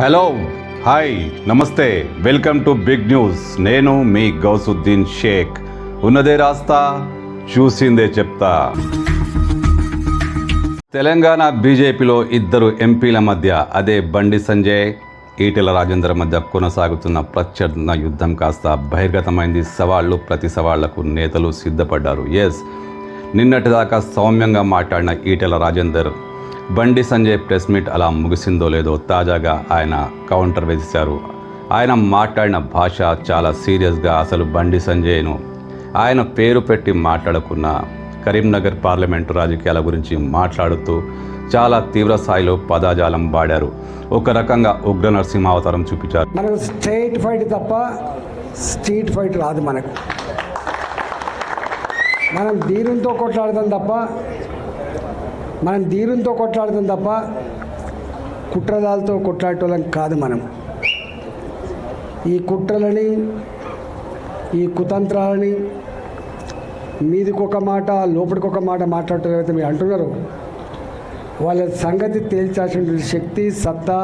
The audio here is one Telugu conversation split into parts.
హలో హాయ్ నమస్తే వెల్కమ్ టు బిగ్ న్యూస్. నేను మీ గౌసుద్దీన్ షేక్. ఉన్నదే రాస్తా చూసిందే చెప్తా. తెలంగాణ బీజేపీలో ఇద్దరు ఎంపీల మధ్య అదే బండి సంజయ్ ఈటెల రాజేందర్ మధ్య కొనసాగుతున్న ప్రత్యర్థన యుద్ధం కాస్త బహిర్గతమైంది. సవాళ్ళు ప్రతి సవాళ్ళకు నేతలు సిద్ధపడ్డారు. ఎస్ నిన్నటిదాకా సౌమ్యంగా మాట్లాడిన ఈటెల రాజేందర్ బండి సంజయ్ ప్రెస్ మీట్ అలా ముగిసిందో లేదో తాజాగా ఆయన కౌంటర్ వేసేశారు. ఆయన మాట్లాడిన భాష చాలా సీరియస్గా అసలు బండి సంజయ్ను ఆయన పేరు పెట్టి మాట్లాడుకున్న కరీంనగర్ పార్లమెంటు రాజకీయాల గురించి మాట్లాడుతూ చాలా తీవ్ర స్థాయిలో పదాజాలం వాడారు. ఒక రకంగా ఉగ్ర నరసింహావతారం చూపించారు. మనకు స్ట్రైట్ ఫైట్ తప్ప స్ట్రీట్ ఫైట్ రాదు మనకు. మనం దీనితో కొట్లాడతాం తప్ప మనం ధీరంతో కొట్లాడతాం తప్ప కుట్రదాలతో కొట్లాడటం కాదు మనం. ఈ కుట్రలని ఈ కుతంత్రాలని మీదికొక మాట లోపలికొక మాట మాట్లాడటం అయితే మీరు అంటున్నారు. వాళ్ళ సంగతి తేల్చాల్సినటువంటి శక్తి సత్తా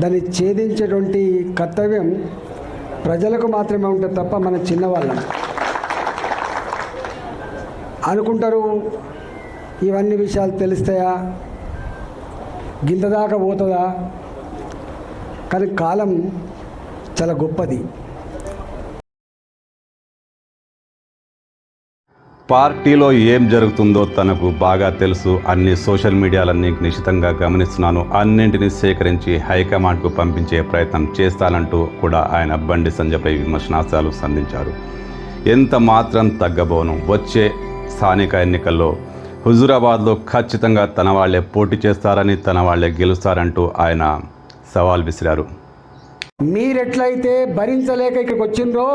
దాన్ని ఛేదించేటువంటి కర్తవ్యం ప్రజలకు మాత్రమే ఉంటుంది తప్ప మన చిన్నవాళ్ళం. అనుకుంటారు ఇవన్నీ విషయాలు తెలుస్తాయా? గింతదాకా పోతుందా? కానీ కాలం చాలా గొప్పది. పార్టీలో ఏం జరుగుతుందో తనకు బాగా తెలుసు. అన్ని సోషల్ మీడియాలన్నీ నిశితంగా గమనిస్తున్నాను. అన్నింటినీ సేకరించి హైకమాండ్కు పంపించే ప్రయత్నం చేస్తానంటూ కూడా ఆయన బండి సంజయ్పై విమర్శనాస్త్రాలు సంధించారు. ఎంత మాత్రం తగ్గబోను. వచ్చే స్థానిక ఎన్నికల్లో హుజురాబాద్లో ఖచ్చితంగా తన వాళ్ళే పోటీ చేస్తారని తన వాళ్ళే గెలుస్తారంటూ ఆయన సవాల్ విసిరారు. మీరెట్లయితే భరించలేక ఇక్కడికి వచ్చిండ్రో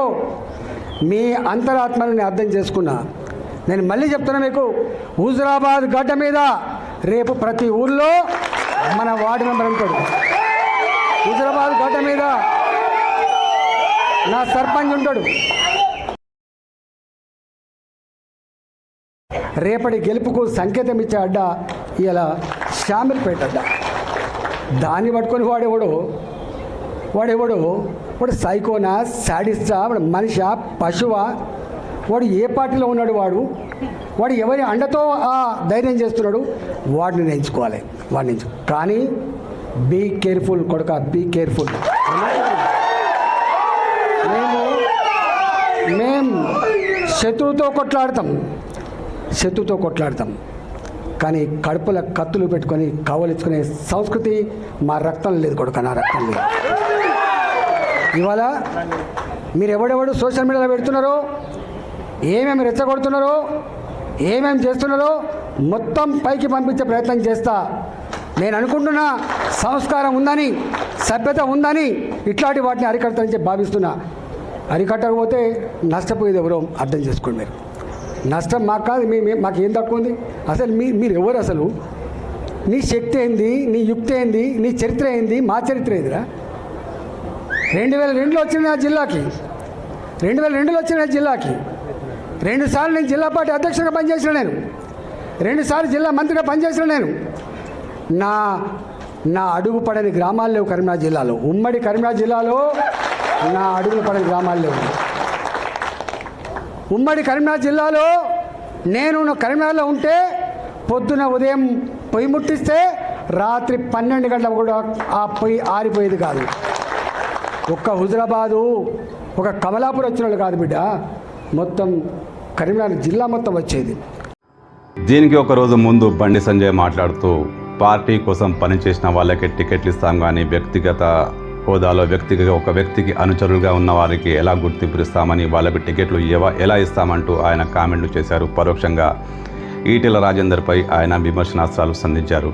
మీ అంతరాత్మని నేను అర్థం చేసుకున్నా. నేను మళ్ళీ చెప్తున్నా మీకు హుజురాబాద్ గడ్డ మీద రేపు ప్రతి ఊర్లో మన వార్డు మెంబర్ ఉంటాడు. హుజురాబాద్ గడ్డ మీద నా సర్పంచ్ ఉంటాడు. రేపటి గెలుపుకు సంకేతం ఇచ్చే అడ్డ ఇలా షామిల్పేట అడ్డ. దాన్ని పట్టుకొని వాడేవాడు? వాడెవడు? వాడు సైకోనా శాడిస్టా వాడు మనిషా పశువా? వాడు ఏ పార్టీలో ఉన్నాడు వాడు? వాడు ఎవరి అండతో ఆ ధైర్యం చేస్తున్నాడు? వాడిని నేర్చుకోవాలి. వాడిని ఎంచు కానీ బీ కేర్ఫుల్ కొడుక బీ కేర్ఫుల్. మేము మేము శత్రువుతో కొట్లాడతాం. శత్రుతో కొట్లాడతాం. కానీ కడుపుల కత్తులు పెట్టుకొని కవలించుకునే సంస్కృతి మా రక్తం లేదు కొడుక నా రక్తం లేదు. ఇవాళ మీరు ఎవడెవడు సోషల్ మీడియాలో పెడుతున్నారో ఏమేమి రెచ్చగొడుతున్నారో ఏమేమి చేస్తున్నారో మొత్తం పైకి పంపించే ప్రయత్నం చేస్తా. నేను అనుకుంటున్నా సంస్కారం ఉందని సభ్యత ఉందని ఇట్లాంటి వాటిని అరికడతానని చెప్పి భావిస్తున్నా. అరికట్టకపోతే నష్టపోయేది ఎవరో అర్థం చేసుకోండి మీరు. నష్టం మాకు కాదు మీ మాకు ఏం తక్కువ ఉంది? అసలు మీ మీరు ఎవరు అసలు? నీ శక్తి ఏంది? నీ యుక్తి ఏంది? నీ చరిత్ర ఏంది? మా చరిత్ర ఏందిరా? రెండు వేల రెండులో వచ్చిన నా జిల్లాకి రెండు వేల రెండులో వచ్చిన నా జిల్లాకి రెండు సార్లు నేను జిల్లా పార్టీ అధ్యక్షుడిగా పనిచేసిన నేను రెండుసార్లు జిల్లా మంత్రిగా పనిచేసిన నేను. నా నా అడుగు పడని గ్రామాలు లేవు కరీంనగర్ జిల్లాలో. ఉమ్మడి కరీంనగర్ జిల్లాలో నా అడుగులు పడని గ్రామాలు లేవు. ఉమ్మడి కరీంనగర్ జిల్లాలో నేను కరీంనగర్లో ఉంటే పొద్దున ఉదయం పొయ్యి ముట్టిస్తే రాత్రి పన్నెండు గంటలకు కూడా ఆ పొయ్యి ఆరిపోయేది కాదు. ఒక్క హుజరాబాదు ఒక కమలాపూర్ వచ్చిన వాళ్ళు కాదు బిడ్డ. మొత్తం కరీంనగర్ జిల్లా మొత్తం వచ్చేది. దీనికి ఒకరోజు ముందు బండి సంజయ్ మాట్లాడుతూ పార్టీ కోసం పనిచేసిన వాళ్ళకి టికెట్లు ఇస్తాం కానీ వ్యక్తిగత హోదాలో వ్యక్తిగా ఒక వ్యక్తికి అనుచరులుగా ఉన్న వారికి ఎలా గుర్తింపు ఇస్తామని వాళ్ళకి టికెట్లు ఎవ ఎలా ఇస్తామంటూ ఆయన కామెంట్లు చేశారు పరోక్షంగా. ఈటెల రాజేందర్పై ఆయన విమర్శనాస్త్రాలు సంధించారు.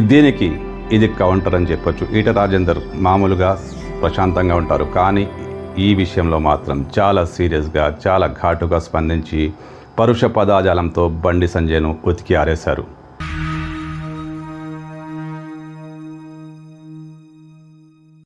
దీనికి ఇది కౌంటర్ అని చెప్పొచ్చు. ఈట రాజేందర్ మామూలుగా ప్రశాంతంగా ఉంటారు కానీ ఈ విషయంలో మాత్రం చాలా సీరియస్గా చాలా ఘాటుగా స్పందించి పరుష పదాజాలంతో బండి సంజయ్ను ఉతికి ఆరేశారు.